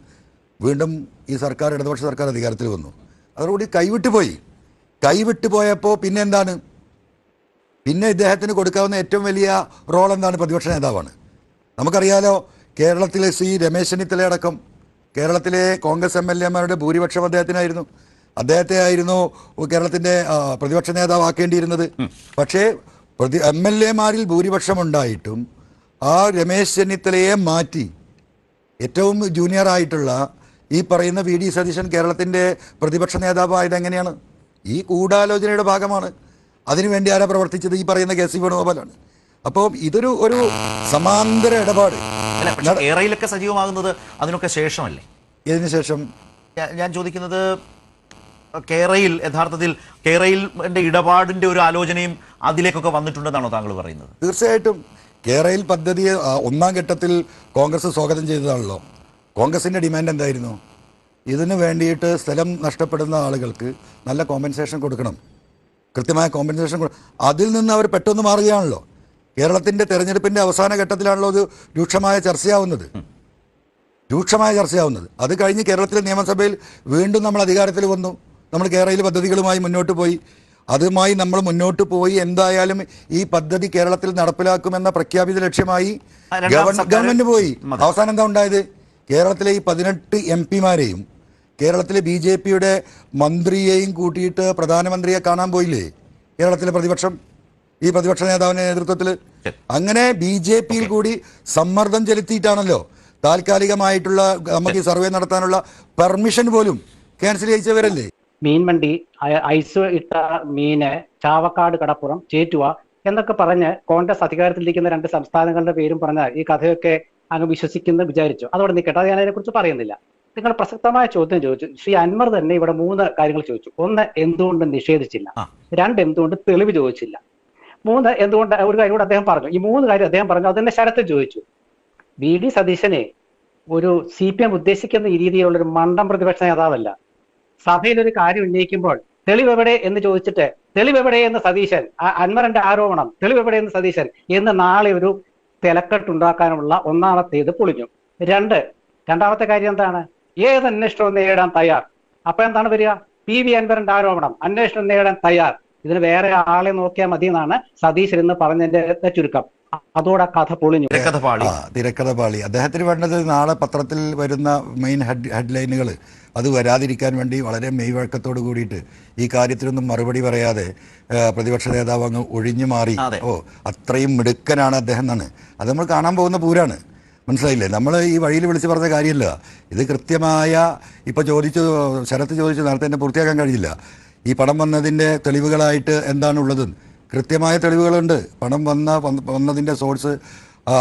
വീണ്ടും ഈ സർക്കാർ ഇടതുപക്ഷ സർക്കാർ അധികാരത്തിൽ വന്നു. അതോടുകൂടി കൈവിട്ടു പോയി കൈവിട്ടു പോയപ്പോൾ പിന്നെ എന്താണ് പിന്നെ ഇദ്ദേഹത്തിന് കൊടുക്കാവുന്ന ഏറ്റവും വലിയ റോൾ എന്താണ് പ്രതിപക്ഷ നേതാവാണ്? നമുക്കറിയാലോ കേരളത്തിലെ സി രമേശ് ചെന്നിത്തല അടക്കം കേരളത്തിലെ കോൺഗ്രസ് എം എൽ എമാരുടെ ഭൂരിപക്ഷം അദ്ദേഹത്തിനായിരുന്നു. അദ്ദേഹത്തെ ആയിരുന്നു കേരളത്തിന്റെ പ്രതിപക്ഷ നേതാവാക്കേണ്ടിയിരുന്നത്. പക്ഷേ പ്രതി എം എൽ എമാരിൽ ഭൂരിപക്ഷം ഉണ്ടായിട്ടും ആ രമേശ് ചെന്നിത്തലയെ മാറ്റി ഏറ്റവും ജൂനിയർ ആയിട്ടുള്ള ഈ പറയുന്ന വി ഡി സതീശൻ കേരളത്തിന്റെ പ്രതിപക്ഷ നേതാവായത് എങ്ങനെയാണ്? ഈ ഗൂഢാലോചനയുടെ ഭാഗമാണ്. അതിനുവേണ്ടി ആരാ പ്രവർത്തിച്ചത്? ഈ പറയുന്ന കെ സി വേണുഗോപാലാണ്. അപ്പോൾ ഇതൊരു ഒരു സമാന്തര ഇടപാട്. കേരളയിലൊക്കെ സജീവമാകുന്നത് അതിനൊക്കെ ശേഷമല്ലേ? ഇതിനു ശേഷം? ഞാൻ- ചോദിക്കുന്നത് കേരയിൽ യഥാർത്ഥത്തിൽ കേരയിലിന്റെ ഇടപാടിന്റെ ഒരു ആലോചനയും അതിലേക്കൊക്കെ വന്നിട്ടുണ്ടെന്നാണോ താങ്കൾ പറയുന്നത്? തീർച്ചയായിട്ടും. കേരയിൽ പദ്ധതിയെ ഒന്നാം ഘട്ടത്തിൽ കോൺഗ്രസ് സ്വാഗതം ചെയ്തതാണല്ലോ. കോൺഗ്രസിന്റെ ഡിമാൻഡ് എന്തായിരുന്നു? ഇതിന് വേണ്ടിയിട്ട് സ്ഥലം നഷ്ടപ്പെടുന്ന ആളുകൾക്ക് നല്ല കോമ്പൻസേഷൻ കൊടുക്കണം. കൃത്യമായ കോമ്പൻസേഷൻ അതിൽ നിന്ന് അവർ പെട്ടെന്ന് മാറുകയാണല്ലോ. കേരളത്തിന്റെ തെരഞ്ഞെടുപ്പിന്റെ അവസാന ഘട്ടത്തിലാണല്ലോ അത് രൂക്ഷമായ ചർച്ചയാവുന്നത്. രൂക്ഷമായ ചർച്ചയാവുന്നത്. അത് കഴിഞ്ഞ് കേരളത്തിലെ നിയമസഭയിൽ വീണ്ടും നമ്മൾ അധികാരത്തിൽ വന്നു. നമ്മൾ കേരളയിൽ പദ്ധതികളുമായി മുന്നോട്ട് പോയി. അതുമായി നമ്മൾ മുന്നോട്ട് പോയി എന്തായാലും ഈ പദ്ധതി കേരളത്തിൽ നടപ്പിലാക്കുമെന്ന പ്രഖ്യാപിത ലക്ഷ്യമായി ഗവൺമെന്റ് പോയി. അവസാനം എന്താ ഉണ്ടായത്? കേരളത്തിലെ ഈ പതിനെട്ട് എം പിമാരെയും കേരളത്തിലെ ബി ജെ പിയുടെ മന്ത്രിയെയും കൂട്ടിയിട്ട് പ്രധാനമന്ത്രിയെ കാണാൻ പോയില്ലേ? കേരളത്തിലെ പ്രതിപക്ഷം ഈ പ്രതിപക്ഷ നേതാവിന്റെ നേതൃത്വത്തിൽ അങ്ങനെ ബി ജെ പിയിൽ കൂടി സമ്മർദ്ദം ചെലുത്തിയിട്ടാണല്ലോ താൽക്കാലികമായിട്ടുള്ള നമുക്ക് ഈ സർവേ നടത്താനുള്ള പെർമിഷൻ പോലും ക്യാൻസൽ ചെയ്യിച്ചവരല്ലേ? മീൻ വണ്ടി ഐസ് ഇട്ട മീന് ചാവക്കാട് കടപ്പുറം ചേറ്റുവ എന്നൊക്കെ പറഞ്ഞ് കോൺഗ്രസ് അധികാരത്തിലിരിക്കുന്ന രണ്ട് സംസ്ഥാനങ്ങളുടെ പേരും പറഞ്ഞാൽ ഈ കഥയൊക്കെ അങ്ങ് വിശ്വസിക്കുന്നു വിചാരിച്ചു. അതോടെ നിൽക്കട്ടെ അത് ഞാൻ അതിനെക്കുറിച്ച് പറയുന്നില്ല. നിങ്ങൾ പ്രസക്തമായ ചോദ്യം ചോദിച്ചു. ശ്രീ അൻവർ തന്നെ ഇവിടെ മൂന്ന് കാര്യങ്ങൾ ചോദിച്ചു. ഒന്ന് എന്തുകൊണ്ട് നിഷേധിച്ചില്ല. രണ്ട് എന്തുകൊണ്ട് തെളിവ് ചോദിച്ചില്ല. മൂന്ന് എന്തുകൊണ്ട് ഒരു കാര്യം കൂടെ അദ്ദേഹം പറഞ്ഞു. ഈ മൂന്ന് കാര്യം അദ്ദേഹം പറഞ്ഞു. അതിന്റെ ശരത്ത് ചോദിച്ചു. വി. ഡി. സതീശനെ ഒരു സി പി എം ഉദ്ദേശിക്കുന്ന രീതിയിലുള്ള ഒരു മണ്ടം പ്രതിപക്ഷ നേതാവല്ല. സഭയിൽ ഒരു കാര്യം ഉന്നയിക്കുമ്പോൾ തെളിവ് എവിടെ എന്ന് ചോദിച്ചിട്ട് തെളിവ് എവിടെ എന്ന് സതീശൻ അൻവറിന്റെ ആരോപണം തെളിവ് എവിടെ എന്ന് സതീശൻ എന്ന് നാളെ ഒരു തിലക്കെട്ടുണ്ടാക്കാനുള്ള ഒന്നാമത്തേത് പൊളിഞ്ഞു. രണ്ട് രണ്ടാമത്തെ കാര്യം എന്താണ്? ഏത് അന്വേഷണവും നേരിടാൻ തയ്യാർ. അപ്പൊ എന്താണ് വരിക? പി വി അൻവറിന്റെ ആരോപണം. അന്വേഷണം നേരിടാൻ തയ്യാർ. ഇതിന് വേറെ ആളെ നോക്കിയാൽ മതി എന്നാണ് സതീശൻ എന്ന് പറഞ്ഞതിന്റെ ചുരുക്കം. അതോടെ കഥ പൊളിഞ്ഞു. തിരക്കഥ പാളി. അദ്ദേഹത്തിന് വേണ്ടത് നാളെ പത്രത്തിൽ വരുന്ന മെയിൻ ഹെഡ് ഹെഡ്ലൈനുകൾ അത് വരാതിരിക്കാൻ വേണ്ടി വളരെ മെയ്വഴക്കത്തോട് കൂടിയിട്ട് ഈ കാര്യത്തിനൊന്നും മറുപടി പറയാതെ പ്രതിപക്ഷ നേതാവ് അങ്ങ് ഒഴിഞ്ഞു മാറി. ഓ അത്രയും മിടുക്കനാണ് അദ്ദേഹം എന്നാണ്. അത് നമ്മൾ കാണാൻ പോകുന്ന പൂരാണ്. മനസ്സിലായില്ലേ? നമ്മൾ ഈ വഴിയിൽ വിളിച്ച് പറഞ്ഞ കാര്യമല്ല. ഇത് കൃത്യമായ ഇപ്പോൾ ചോദിച്ചു ശരത്ത് ചോദിച്ചു നേരത്തെ തന്നെ പൂർത്തിയാക്കാൻ കഴിയില്ല ഈ പണം വന്നതിന്റെ തെളിവുകളായിട്ട് എന്താണുള്ളത്? കൃത്യമായ തെളിവുകളുണ്ട്. പണം വന്ന വന്ന- വന്നതിന്റെ സോഴ്സ്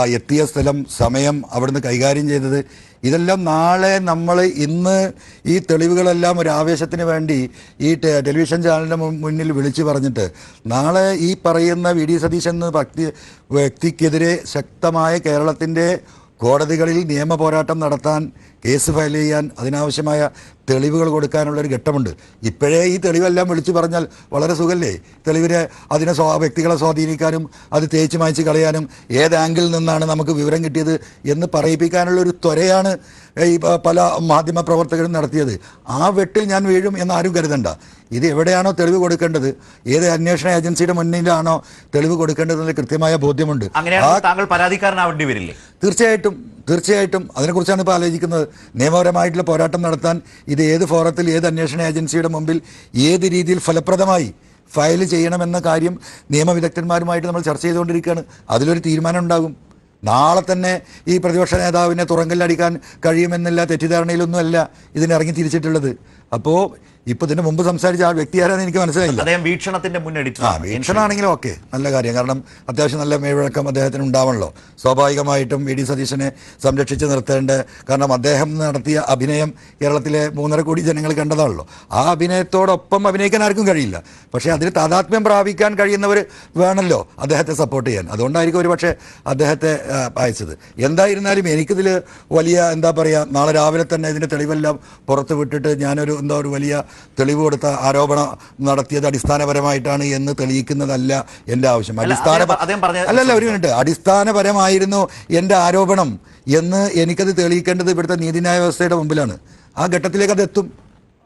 എത്തിയ സ്ഥലം സമയം അവിടുന്ന് കൈകാര്യം ചെയ്തത്. ഇതെല്ലാം നാളെ നമ്മൾ ഇന്ന് ഈ തെളിവുകളെല്ലാം ഒരു ആവേശത്തിന് വേണ്ടി ഈ ടെലിവിഷൻ ചാനലിന്റെ മുന്നിൽ വിളിച്ചു പറഞ്ഞിട്ട് നാളെ ഈ പറയുന്ന വി ഡി സതീശൻ എന്ന വ്യക്തി വ്യക്തിക്കെതിരെ ശക്തമായ കേരളത്തിന്റെ കോടതികളിൽ നിയമ പോരാട്ടം നടത്താൻ കേസ് ഫയൽ ചെയ്യാൻ അതിനാവശ്യമായ തെളിവുകൾ കൊടുക്കാനുള്ള ഒരു ഘട്ടമുണ്ട്. ഇപ്പോഴേ ഈ തെളിവെല്ലാം വിളിച്ചു പറഞ്ഞാൽ വളരെ സുഖല്ലേ? തെളിവിനെ അതിനെ സ്വാ വ്യക്തികളെ സ്വാധീനിക്കാനും അത് തേച്ച് മായ്ച്ച് കളയാനും ഏത് ആംഗിളിൽ നിന്നാണ് നമുക്ക് വിവരം കിട്ടിയത് എന്ന് പറയിപ്പിക്കാനുള്ള ഒരു ത്വരയാണ് ഈ പല മാധ്യമ പ്രവർത്തകരും നടത്തിയത്. ആ വെട്ടിൽ ഞാൻ വീഴും എന്ന് ആരും കരുതണ്ട. ഇത് എവിടെയാണോ തെളിവ് കൊടുക്കേണ്ടത്? ഏത് അന്വേഷണ ഏജൻസിയുടെ മുന്നിലാണോ തെളിവ് കൊടുക്കേണ്ടതെന്ന് കൃത്യമായ ബോധ്യമുണ്ട്. ആ അങ്ങനെയാണെങ്കിൽ താങ്കൾ പരാതിക്കാരനാവേണ്ടി വരില്ലേ? തീർച്ചയായിട്ടും. തീർച്ചയായിട്ടും അതിനെക്കുറിച്ചാണ് ഇപ്പോൾ ആലോചിക്കുന്നത്. നിയമപരമായിട്ടുള്ള പോരാട്ടം നടത്താൻ ഇത് ഏത് ഫോറത്തിൽ ഏത് അന്വേഷണ ഏജൻസിയുടെ മുമ്പിൽ ഏത് രീതിയിൽ ഫലപ്രദമായി ഫയൽ ചെയ്യണമെന്ന കാര്യം നിയമവിദഗ്ധന്മാരുമായിട്ട് നമ്മൾ ചർച്ച ചെയ്തുകൊണ്ടിരിക്കുകയാണ്. അതിലൊരു തീരുമാനം ഉണ്ടാകും. നാളെ തന്നെ ഈ പ്രതിപക്ഷ നേതാവിനെ തുറങ്കലടിക്കാൻ കഴിയുമെന്നല്ല തെറ്റിദ്ധാരണയിലൊന്നുമല്ല ഇതിനിറങ്ങി തിരിച്ചിട്ടുള്ളത്. അപ്പോൾ ഇപ്പോൾ ഇതിന് മുമ്പ് സംസാരിച്ച ആ വ്യക്തി ആരാന്ന് എനിക്ക് മനസ്സിലായില്ല. അദ്ദേഹം വീക്ഷണത്തിന്റെ മുൻ ആ എഡിറ്റർ വീക്ഷണമാണെങ്കിലും ഓക്കെ നല്ല കാര്യം. കാരണം അത്യാവശ്യം നല്ല മേൽവഴക്കം അദ്ദേഹത്തിന് ഉണ്ടാവണല്ലോ. സ്വാഭാവികമായിട്ടും വി ഡി സതീശനെ സംരക്ഷിച്ച് നിർത്തേണ്ട കാരണം അദ്ദേഹം നടത്തിയ അഭിനയം കേരളത്തിലെ മൂന്നര കോടി ജനങ്ങൾ കണ്ടതാണല്ലോ. ആ അഭിനയത്തോടൊപ്പം അഭിനയിക്കാൻ ആർക്കും കഴിയില്ല. പക്ഷേ അതിന് താതാത്മ്യം പ്രാപിക്കാൻ കഴിയുന്നവർ വേണമല്ലോ അദ്ദേഹത്തെ സപ്പോർട്ട് ചെയ്യാൻ. അതുകൊണ്ടായിരിക്കും ഒരു പക്ഷേ അദ്ദേഹത്തെ ആ, അയച്ചത്. എന്തായിരുന്നാലും എനിക്കിതിൽ വലിയ എന്താ പറയുക നാളെ രാവിലെ തന്നെ ഇതിന്റെ തെളിവെല്ലാം പുറത്ത് വിട്ടിട്ട് ഞാനൊരു എന്താ ഒരു വലിയ തെളിവ് കൊടുത്ത ആരോപണം നടത്തിയത് അടിസ്ഥാനപരമായിട്ടാണ് എന്ന് തെളിയിക്കുന്നതല്ല എന്റെ ആവശ്യം. അടിസ്ഥാന അല്ല അല്ല അല്ലല്ല ഒരു മിനിറ്റ്. അടിസ്ഥാനപരമായിരുന്നു എന്റെ ആരോപണം എന്ന് എനിക്കത് തെളിയിക്കേണ്ടത് ഇവിടുത്തെ നീതിന്യായ വ്യവസ്ഥയുടെ മുമ്പിലാണ്. ആ ഘട്ടത്തിലേക്ക് അത് എത്തും.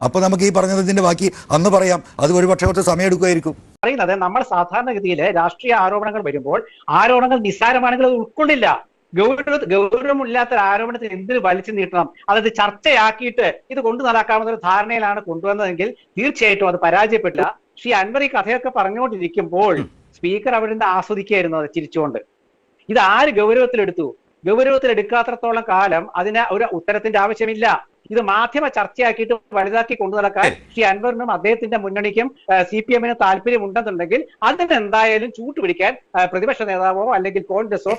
അപ്പോൾ നമുക്ക് ഈ പറഞ്ഞതിന്റെ ബാക്കി അന്ന് പറയാം. അത് ഒരുപക്ഷെ കുറച്ച് സമയം എടുക്കുമായിരിക്കും. പറയുന്നത് നമ്മൾ സാധാരണഗതിയിൽ രാഷ്ട്രീയ ആരോപണങ്ങൾ വരുമ്പോൾ ആരോപണങ്ങൾ നിസ്സാരമാണെങ്കിൽ അത് ഉൾക്കൊള്ളില്ല. ഗൗരവ ഗൗരവമില്ലാത്ത ഒരു ആരോപണത്തിന് എന്തിന് വലിച്ചു നീട്ടണം? അതായത് ചർച്ചയാക്കിയിട്ട് ഇത് കൊണ്ടു നടക്കാവുന്ന ഒരു ധാരണയിലാണ് കൊണ്ടുവന്നതെങ്കിൽ തീർച്ചയായിട്ടും അത് പരാജയപ്പെട്ടില്ല ശ്രീ അൻവർ ഈ കഥയൊക്കെ പറഞ്ഞുകൊണ്ടിരിക്കുമ്പോൾ സ്പീക്കർ അവിടെ നിന്ന് ആസ്വദിക്കുകയായിരുന്നു അത് ചിരിച്ചുകൊണ്ട്. ഇത് ആര് ഗൗരവത്തിലെടുത്തു? ഗൗരവത്തിൽ എടുക്കാത്രത്തോളം കാലം അതിന് ഒരു ഉത്തരത്തിന്റെ ആവശ്യമില്ല. ഇത് മാധ്യമ ചർച്ചയാക്കിയിട്ട് വലുതാക്കി കൊണ്ടു നടക്കാൻ ശ്രീ. അൻവറിനും അദ്ദേഹത്തിന്റെ മുന്നണിക്കും സി പി എമ്മിന് താല്പര്യം ഉണ്ടെന്നുണ്ടെങ്കിൽ അതിന് എന്തായാലും ചൂട്ടുപിടിക്കാൻ പ്രതിപക്ഷ നേതാവോ അല്ലെങ്കിൽ കോൺഗ്രസോ.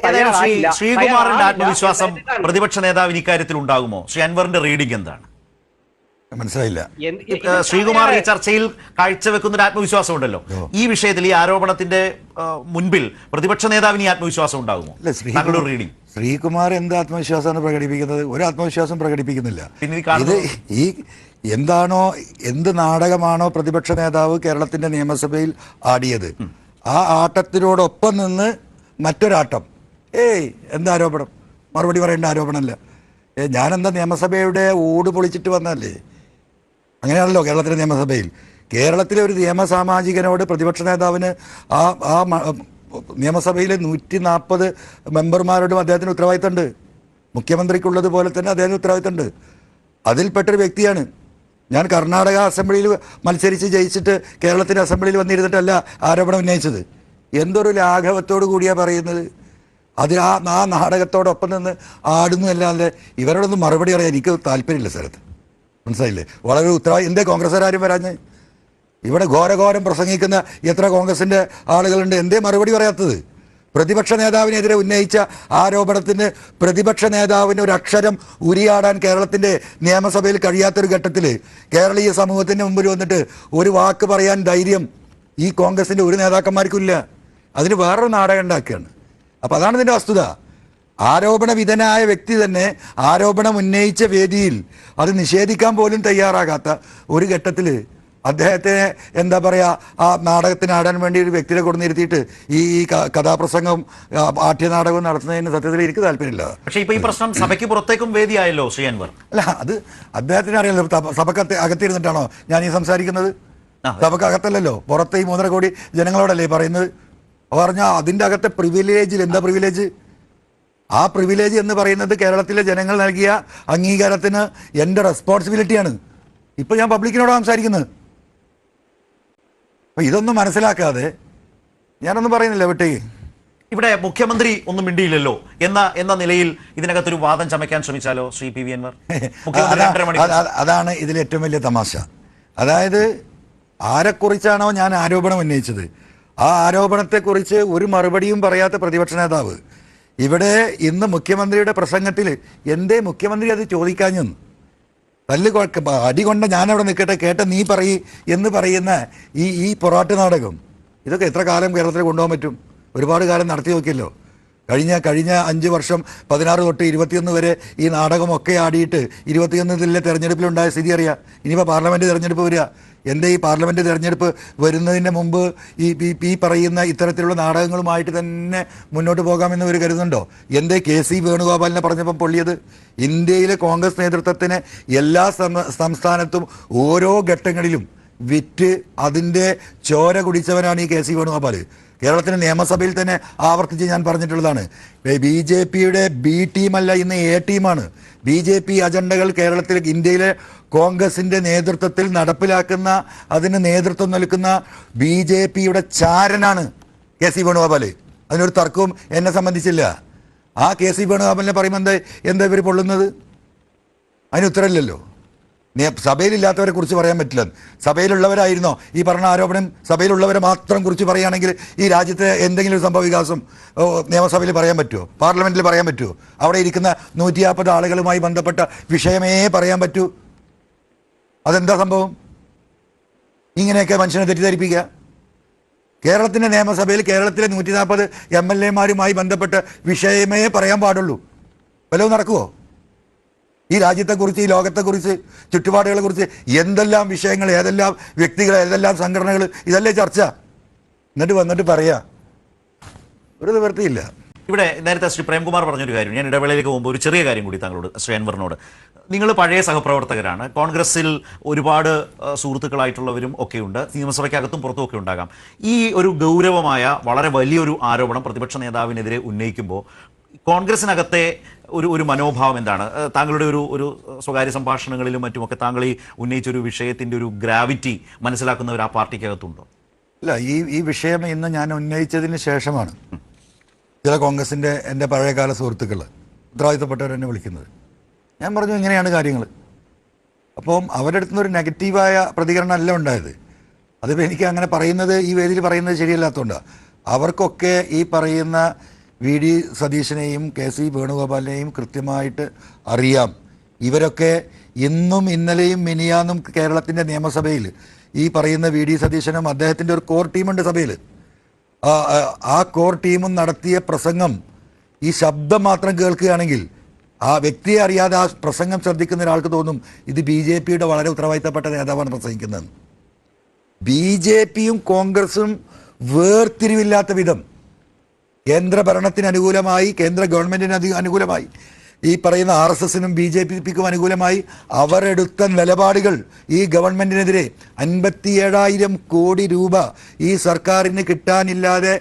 ശ്രീകുമാറിന്റെ ആത്മവിശ്വാസം പ്രതിപക്ഷ നേതാവിന് ഇക്കാര്യത്തിൽ ഉണ്ടാകുമോ? ശ്രീ അൻവറിന്റെ റീഡിംഗ് എന്താണ്? മനസ്സിലായില്ല. ശ്രീകുമാർ ഈ ചർച്ചയിൽ കാഴ്ചവെക്കുന്ന ഒരു ആത്മവിശ്വാസം ഉണ്ടല്ലോ. ഈ വിഷയത്തിൽ ഈ ആരോപണത്തിന്റെ മുൻപിൽ പ്രതിപക്ഷ നേതാവിന് ഈ ആത്മവിശ്വാസം ഉണ്ടാകുമോ? റീഡിംഗ്. ശ്രീകുമാർ എന്ത് ആത്മവിശ്വാസമാണ് പ്രകടിപ്പിക്കുന്നത്? ഒരു ആത്മവിശ്വാസം പ്രകടിപ്പിക്കുന്നില്ല. ഇത് ഈ എന്താണോ എന്ത് നാടകമാണോ പ്രതിപക്ഷ നേതാവ് കേരളത്തിന്റെ നിയമസഭയിൽ ആടിയത്? ആ ആട്ടത്തിനോടൊപ്പം നിന്ന് മറ്റൊരാട്ടം. ഏയ് എന്താ ആരോപണം മറുപടി പറയേണ്ട ആരോപണമല്ല. ഏ ഞാനെന്താ നിയമസഭയുടെ ഓട് പൊളിച്ചിട്ട് വന്നല്ലേ അങ്ങനെയാണല്ലോ കേരളത്തിലെ നിയമസഭയിൽ. കേരളത്തിലെ ഒരു നിയമസാമാജികനോട് പ്രതിപക്ഷ നേതാവിന് ആ ആ നിയമസഭയിലെ നൂറ്റി നാൽപ്പത് മെമ്പർമാരോടും അദ്ദേഹത്തിന് ഉത്തരവാദിത്തമുണ്ട്. മുഖ്യമന്ത്രിക്കുള്ളത് പോലെ തന്നെ അദ്ദേഹത്തിന് ഉത്തരവാദിത്തമുണ്ട്. അതിൽപ്പെട്ടൊരു വ്യക്തിയാണ്. ഞാൻ കർണാടക അസംബ്ലിയിൽ മത്സരിച്ച് ജയിച്ചിട്ട് കേരളത്തിന്റെ അസംബ്ലിയിൽ വന്നിരുന്നിട്ടല്ല ആരോപണം ഉന്നയിച്ചത്. എന്തൊരു ലാഘവത്തോടു കൂടിയാണ് പറയുന്നത്? അതിൽ ആ ആ നാടകത്തോടൊപ്പം നിന്ന് ആടുന്നു അല്ലാതെ ഇവരോടൊന്നും മറുപടി പറയാൻ എനിക്ക് താല്പര്യമില്ല സ്ഥലത്ത് മനസ്സിലായില്ലേ? വളരെ ഉത്തരവാദി എന്തേ കോൺഗ്രസ്സുകാരും വരാഞ്ഞ്? ഇവിടെ ഘോരഘോരം പ്രസംഗിക്കുന്ന എത്ര കോൺഗ്രസിന്റെ ആളുകളുണ്ട്? എന്തേ മറുപടി പറയാത്തത്? പ്രതിപക്ഷ നേതാവിനെതിരെ ഉന്നയിച്ച ആരോപണത്തിന് പ്രതിപക്ഷ നേതാവിന് ഒരു അക്ഷരം ഉരിയാടാൻ കേരളത്തിന്റെ നിയമസഭയിൽ കഴിയാത്തൊരു ഘട്ടത്തിൽ കേരളീയ സമൂഹത്തിന്റെ മുമ്പിൽ വന്നിട്ട് ഒരു വാക്ക് പറയാൻ ധൈര്യം ഈ കോൺഗ്രസിന്റെ ഒരു നേതാക്കന്മാർക്കുമില്ല അതിന് വേറൊരു നാടകം ഉണ്ടാക്കുകയാണ്. അപ്പോൾ അതാണ് ഇതിന്റെ വസ്തുത. ആരോപണ വിധനായ വ്യക്തി തന്നെ ആരോപണം ഉന്നയിച്ച വേദിയിൽ അത് നിഷേധിക്കാൻ പോലും തയ്യാറാകാത്ത ഒരു ഘട്ടത്തിൽ അദ്ദേഹത്തെ എന്താ പറയുക ആ നാടകത്തിന് ആടാൻ വേണ്ടി ഒരു വ്യക്തിയെ കൊണ്ടു നിർത്തിയിട്ട് ഈ കഥാപ്രസംഗം പാഠ്യനാടകവും നടത്തുന്നതിന് സത്യത്തിൽ എനിക്ക് താല്പര്യമില്ല. പക്ഷേ ഇപ്പൊ ഈ പ്രശ്നം സഭയ്ക്ക് പുറത്തേക്കും വേദിയായല്ലോ ശ്രീ അൻവർ. അല്ല അത് അദ്ദേഹത്തിന് അറിയാലോ സഭക്ക് സഭക്കത്ത് അകത്തിരുന്നിട്ടാണോ ഞാൻ ഈ സംസാരിക്കുന്നത്. സഭക്ക് അകത്തല്ലല്ലോ പുറത്ത് ഈ മൂന്നര കോടി ജനങ്ങളോടല്ലേ പറയുന്നത്? പറഞ്ഞാൽ അതിന്റെ അകത്തെ പ്രിവിലേജിൽ എന്താ പ്രിവിലേജ് ആ പ്രിവിലേജ് എന്ന് പറയുന്നത് കേരളത്തിലെ ജനങ്ങൾ നൽകിയ അംഗീകാരത്തിന് എന്റെ റെസ്പോൺസിബിലിറ്റിയാണ് ഇപ്പൊ ഞാൻ പബ്ലിക്കിനോട് സംസാരിക്കുന്നത്. അപ്പൊ ഇതൊന്നും മനസ്സിലാക്കാതെ ഞാനൊന്നും പറയുന്നില്ല വിട്ടേ. ഇവിടെ മുഖ്യമന്ത്രി ഒന്നും മിണ്ടിയില്ലല്ലോ. എന്ന എന്ന നിലയിൽ ഇതിനകത്തൊരു വാദം ചമയ്ക്കാൻ ശ്രമിച്ചാലോ ശ്രീ പി വി അൻവർ? അത- അതാണ് ഇതിൽ ഏറ്റവും വലിയ തമാശ. അതായത് ആരെക്കുറിച്ചാണോ ഞാൻ ആരോപണം ഉന്നയിച്ചത്? ആ ആരോപണത്തെക്കുറിച്ച് ഒരു മറുപടിയും പറയാത്ത പ്രതിപക്ഷ നേതാവ്. ഇവിടെ ഇന്ന് മുഖ്യമന്ത്രിയുടെ പ്രസംഗത്തിൽ എന്തേ മുഖ്യമന്ത്രി അത് ചോദിക്കാഞ്ഞെന്ന്? തല്ല് അടി കൊണ്ട ഞാനവിടെ നിൽക്കട്ടെ കേട്ട നീ പറയ് എന്ന് പറയുന്ന ഈ ഈ പൊറാട്ട് നാടകം. ഇതൊക്കെ എത്ര കാലം കേരളത്തിൽ കൊണ്ടുപോകാൻ പറ്റും? ഒരുപാട് കാലം നടത്തി നോക്കിയല്ലോ. കഴിഞ്ഞ കഴിഞ്ഞ അഞ്ച് വർഷം പതിനാറ് തൊട്ട് ഇരുപത്തിയൊന്ന് വരെ ഈ നാടകമൊക്കെ ആടിയിട്ട് ഇരുപത്തിയൊന്നിലെ തെരഞ്ഞെടുപ്പിലുണ്ടായ സ്ഥിതി അറിയാം. ഇനിയിപ്പോൾ പാർലമെന്റ് തെരഞ്ഞെടുപ്പ് വരിക. എന്റെ ഈ പാർലമെന്റ് തെരഞ്ഞെടുപ്പ് വരുന്നതിന് മുമ്പ് ഈ ഈ- പറയുന്ന ഇത്തരത്തിലുള്ള നാടകങ്ങളുമായിട്ട് തന്നെ മുന്നോട്ട് പോകാമെന്ന് ഇവർ കരുതുന്നുണ്ടോ? എന്തേ കെ സി വേണുഗോപാലിനെ പറഞ്ഞപ്പം പൊള്ളിയത്? ഇന്ത്യയിലെ കോൺഗ്രസ് നേതൃത്വത്തിന് എല്ലാ സംസ്ഥാനത്തും ഓരോ ഘട്ടങ്ങളിലും വിറ്റ് അതിന്റെ ചോര കുടിച്ചവനാണ് ഈ കെ സി വേണുഗോപാൽ കേരളത്തിന് നിയമസഭയിൽ തന്നെ ആവർത്തിച്ച് ഞാൻ പറഞ്ഞിട്ടുള്ളതാണ്. ബി ജെ പിയുടെ ബി ടീമല്ല ഇന്ന് എ ടീമാണ്. ബി ജെ പി അജണ്ടകൾ കേരളത്തിൽ ഇന്ത്യയിലെ കോൺഗ്രസിന്റെ നേതൃത്വത്തിൽ നടപ്പിലാക്കുന്ന അതിന് നേതൃത്വം നൽകുന്ന ബി ജെ പിയുടെ ചാരനാണ് കെ സി വേണുഗോപാൽ അതിനൊരു തർക്കവും എന്നെ സംബന്ധിച്ചില്ല. ആ കെ സി വേണുഗോപാലിനെ പറയുമ്പോൾ എന്താ എന്താ ഇവർ പൊള്ളുന്നത്? അതിന് ഉത്തരമില്ലല്ലോ സഭയിലില്ലാത്തവരെ കുറിച്ച് പറയാൻ പറ്റില്ല. സഭയിലുള്ളവരായിരുന്നോ? ഈ പറഞ്ഞ ആരോപണം സഭയിലുള്ളവരെ മാത്രം കുറിച്ച് പറയുകയാണെങ്കിൽ ഈ രാജ്യത്തെ എന്തെങ്കിലും ഒരു സംഭവ വികാസം നിയമസഭയിൽ പറയാൻ പറ്റുമോ പാർലമെന്റിൽ പറയാൻ പറ്റുമോ അവിടെ ഇരിക്കുന്ന നൂറ്റി നാൽപ്പത് ആളുകളുമായി ബന്ധപ്പെട്ട വിഷയമേ പറയാൻ പറ്റൂ. അതെന്താ സംഭവം? ഇങ്ങനെയൊക്കെ മനുഷ്യനെ തെറ്റിദ്ധരിപ്പിക്കുക. കേരളത്തിന്റെ നിയമസഭയിൽ കേരളത്തിലെ നൂറ്റി നാൽപ്പത് എം എൽ എമാരുമായി ബന്ധപ്പെട്ട വിഷയമേ പറയാൻ പാടുള്ളൂ. വല്ലതും നടക്കുമോ ഈ രാജ്യത്തെക്കുറിച്ച് ഈ ലോകത്തെക്കുറിച്ച് ചുറ്റുപാടുകളെ കുറിച്ച് എന്തെല്ലാം വിഷയങ്ങൾ ഏതെല്ലാം വ്യക്തികൾ ഏതെല്ലാം സംഘടനകൾ ഇതല്ലേ ചർച്ച? എന്നിട്ട് വന്നിട്ട് പറയാ. ഒരു നിവൃത്തിയില്ല. ഇവിടെ നേരത്തെ ശ്രീ പ്രേംകുമാർ പറഞ്ഞൊരു കാര്യം. ഞാൻ ഇടവേളയിലേക്ക് പോകുമ്പോൾ ഒരു ചെറിയ കാര്യം കൂടി താങ്കളോട് ശ്രീ അൻവറിനോട്. നിങ്ങൾ പഴയ സഹപ്രവർത്തകരാണ്. കോൺഗ്രസിൽ ഒരുപാട് സുഹൃത്തുക്കളായിട്ടുള്ളവരും ഒക്കെയുണ്ട്. നിയമസഭയ്ക്കകത്തും പുറത്തും ഒക്കെ ഉണ്ടാകാം. ഈ ഒരു ഗൗരവമായ വളരെ വലിയൊരു ആരോപണം പ്രതിപക്ഷ നേതാവിനെതിരെ ഉന്നയിക്കുമ്പോൾ കോൺഗ്രസിനകത്തെ ഒരു ഒരു മനോഭാവം എന്താണ്? താങ്കളുടെ ഒരു ഒരു സ്വകാര്യ സംഭാഷണങ്ങളിലും മറ്റുമൊക്കെ താങ്കൾ ഈ ഉന്നയിച്ച ഒരു വിഷയത്തിന്റെ ഒരു ഗ്രാവിറ്റി മനസ്സിലാക്കുന്നവർ ആ പാർട്ടിക്കകത്തുണ്ടോ? അല്ല ഈ ഈ വിഷയം ഇന്ന് ഞാൻ ഉന്നയിച്ചതിന് ശേഷമാണ് ചില കോൺഗ്രസിന്റെ എന്റെ പഴയകാല സുഹൃത്തുക്കൾ ഉത്തരവാദിത്തപ്പെട്ടവർ എന്നെ വിളിക്കുന്നത്. ഞാൻ പറഞ്ഞു ഇങ്ങനെയാണ് കാര്യങ്ങൾ അപ്പം അവരുടെ അടുത്ത് ഒരു നെഗറ്റീവായ പ്രതികരണം അല്ല ഉണ്ടായത്. അതിപ്പോൾ എനിക്ക് അങ്ങനെ പറയുന്നത് ഈ വേദിയിൽ പറയുന്നത് ശരിയല്ലാത്തതുകൊണ്ടാണ് അവർക്കൊക്കെ ഈ പറയുന്ന വി ഡി സതീശനെയും കെ സി വേണുഗോപാലിനെയും കൃത്യമായിട്ട് അറിയാം. ഇവരൊക്കെ ഇന്നും ഇന്നലെയും മിനിയാന്നും കേരളത്തിന്റെ നിയമസഭയിൽ ഈ പറയുന്ന വി ഡി സതീശനും അദ്ദേഹത്തിന്റെ ഒരു കോർ ടീമുണ്ട് സഭയിൽ. ആ കോർ ടീമും നടത്തിയ പ്രസംഗം ഈ ശബ്ദം മാത്രം കേൾക്കുകയാണെങ്കിൽ ആ വ്യക്തിയെ അറിയാതെ ആ പ്രസംഗം ശ്രദ്ധിക്കുന്ന ഒരാൾക്ക് തോന്നും ഇത് ബി ജെ പിയുടെ വളരെ ഉത്തരവാദിത്തപ്പെട്ട നേതാവാണ് പ്രസംഗിക്കുന്നത്. ബി ജെ പിയും കോൺഗ്രസും വേർതിരിവില്ലാത്ത വിധം കേന്ദ്ര ഭരണത്തിന് അനുകൂലമായി കേന്ദ്ര ഗവൺമെന്റിന് അനുകൂലമായി. ഈ പറയുന്ന ആർ എസ് എസിനും ബി ജെ പിക്കും അനുകൂലമായി അവരെടുത്ത നിലപാടുകൾ ഈ ഗവൺമെന്റിനെതിരെ അൻപത്തിയേഴായിരം കോടി രൂപ ഈ സർക്കാരിന് കിട്ടാനില്ലാതെ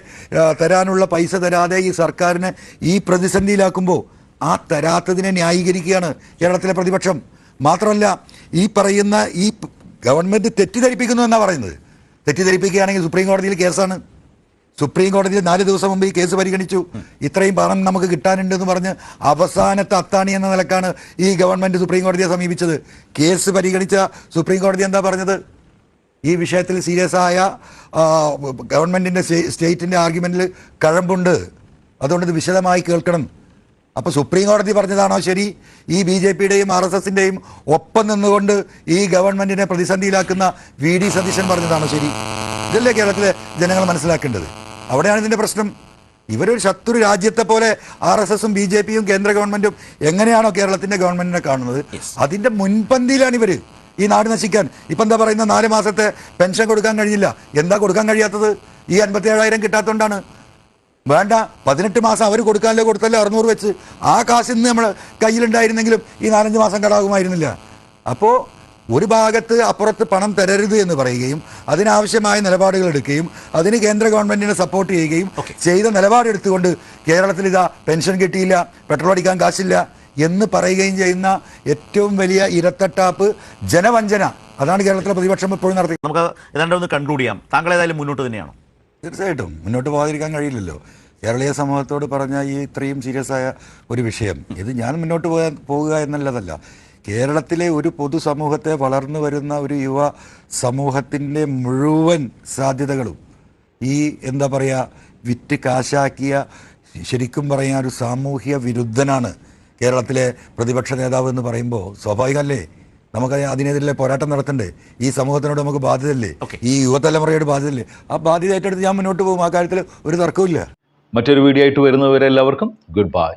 തരാനുള്ള പൈസ തരാതെ ഈ സർക്കാരിനെ ഈ പ്രതിസന്ധിയിലാക്കുമ്പോൾ ആ തരാത്തതിനെ ന്യായീകരിക്കുകയാണ് കേരളത്തിലെ പ്രതിപക്ഷം. മാത്രമല്ല ഈ പറയുന്ന ഈ ഗവൺമെന്റ് തെറ്റിദ്ധരിപ്പിക്കുന്നു എന്നാണ് പറയുന്നത്. തെറ്റിദ്ധരിപ്പിക്കുകയാണെങ്കിൽ സുപ്രീം കോടതിയിൽ കേസാണ്. സുപ്രീം കോടതി നാല് ദിവസം മുമ്പ് ഈ കേസ് പരിഗണിച്ചു. ഇത്രയും പണം നമുക്ക് കിട്ടാനുണ്ട് എന്ന് പറഞ്ഞ് അവസാനത്തെ അത്താണി എന്ന നിലക്കാണ് ഈ ഗവൺമെന്റ് സുപ്രീം കോടതിയെ സമീപിച്ചത്. കേസ് പരിഗണിച്ച സുപ്രീം കോടതി എന്താ പറഞ്ഞത്? ഈ വിഷയത്തിൽ സീരിയസ് ആയ ഗവൺമെന്റിന്റെ സ്റ്റേ- സ്റ്റേറ്റിന്റെ ആർഗ്യുമെന്റിൽ കഴമ്പുണ്ട്. അതുകൊണ്ട് ഇത് വിശദമായി കേൾക്കണം. അപ്പോൾ സുപ്രീം കോടതി പറഞ്ഞതാണോ ശരി? ഈ ബി ജെ പിയുടെയും ആർ എസ് എസിന്റെയും ഒപ്പം നിന്നുകൊണ്ട് ഈ ഗവൺമെന്റിനെ പ്രതിസന്ധിയിലാക്കുന്ന വി ഡി സതീശൻ പറഞ്ഞതാണോ ശരി? ഇതല്ലേ കേരളത്തിലെ ജനങ്ങൾ മനസ്സിലാക്കേണ്ടത്. അവിടെയാണ് ഇതിന്റെ പ്രശ്നം. ഇവരൊരു ശത്രു രാജ്യത്തെ പോലെ ആർ എസ് എസും ബി ജെ പിയും കേന്ദ്ര ഗവൺമെന്റും എങ്ങനെയാണോ കേരളത്തിന്റെ ഗവൺമെന്റിനെ കാണുന്നത്? അതിന്റെ മുൻപന്തിയിലാണ് ഇവർ ഈ നാട് നശിക്കാൻ. ഇപ്പൊ എന്താ പറയുന്ന നാല് മാസത്തെ പെൻഷൻ കൊടുക്കാൻ കഴിയില്ല. എന്താ കൊടുക്കാൻ കഴിയാത്തത്? ഈ അൻപത്തി ഏഴായിരം കിട്ടാത്തതുകൊണ്ടാണ് വേണ്ട പതിനെട്ട് മാസം അവർ കൊടുക്കാനല്ലേ കൊടുത്തല്ലേ അറുന്നൂറ് വെച്ച്. ആ കാശ് ഇന്ന് നമ്മൾ കയ്യിലുണ്ടായിരുന്നെങ്കിലും ഈ നാലഞ്ച് മാസം കടാകുമായിരുന്നില്ല. അപ്പോൾ ഒരു ഭാഗത്ത് അപ്പുറത്ത് പണം തരരുത് എന്ന് പറയുകയും അതിനാവശ്യമായ നിലപാടുകൾ എടുക്കുകയും അതിന് കേന്ദ്ര ഗവൺമെന്റിനെ സപ്പോർട്ട് ചെയ്യുകയും ചെയ്ത നിലപാടെടുത്തുകൊണ്ട് കേരളത്തിൽ ഇതാ പെൻഷൻ കിട്ടിയില്ല പെട്രോൾ അടിക്കാൻ കാശില്ല എന്ന് പറയുകയും ചെയ്യുന്ന ഏറ്റവും വലിയ ഇരത്തട്ടാപ്പ് ജനവഞ്ചന. അതാണ് കേരളത്തിലെ പ്രതിപക്ഷം എപ്പോഴും നടത്തി നമുക്ക് ഏതാണ്ട് ഒന്ന് കൺക്ലൂഡ് ചെയ്യാം. താങ്കൾ ഏതായാലും മുന്നോട്ട് തന്നെയാണോ? തീർച്ചയായിട്ടും. മുന്നോട്ട് പോകാതിരിക്കാൻ കഴിയില്ലല്ലോ. കേരളീയ സമൂഹത്തോട് പറഞ്ഞ ഈ ഇത്രയും സീരിയസ് ആയ ഒരു വിഷയം. ഇത് ഞാൻ മുന്നോട്ട് പോകാൻ പോകുക എന്നുള്ളതല്ല കേരളത്തിലെ ഒരു പൊതുസമൂഹത്തെ വളർന്നു വരുന്ന ഒരു യുവ സമൂഹത്തിന്റെ മുഴുവൻ സാധ്യതകളും ഈ എന്താ പറയുക വിറ്റ് കാശാക്കിയ ശരിക്കും പറയാൻ ഒരു സാമൂഹ്യ വിരുദ്ധനാണ് കേരളത്തിലെ പ്രതിപക്ഷ നേതാവ് എന്ന് പറയുമ്പോൾ സ്വാഭാവികമല്ലേ? നമുക്ക് അതിനെതിരെ പോരാട്ടം നടത്തണ്ടേ? ഈ സമൂഹത്തിനോട് നമുക്ക് ബാധ്യതല്ലേ ഈ യുവതലമുറയോട് ബാധ്യതല്ലേ ആ ബാധ്യത ഏറ്റെടുത്ത് ഞാൻ മുന്നോട്ട് പോകും. ആ കാര്യത്തിൽ ഒരു തർക്കവും മറ്റൊരു വീഡിയോ ആയിട്ട് വരുന്നവരെല്ലാവർക്കും ഗുഡ് ബൈ.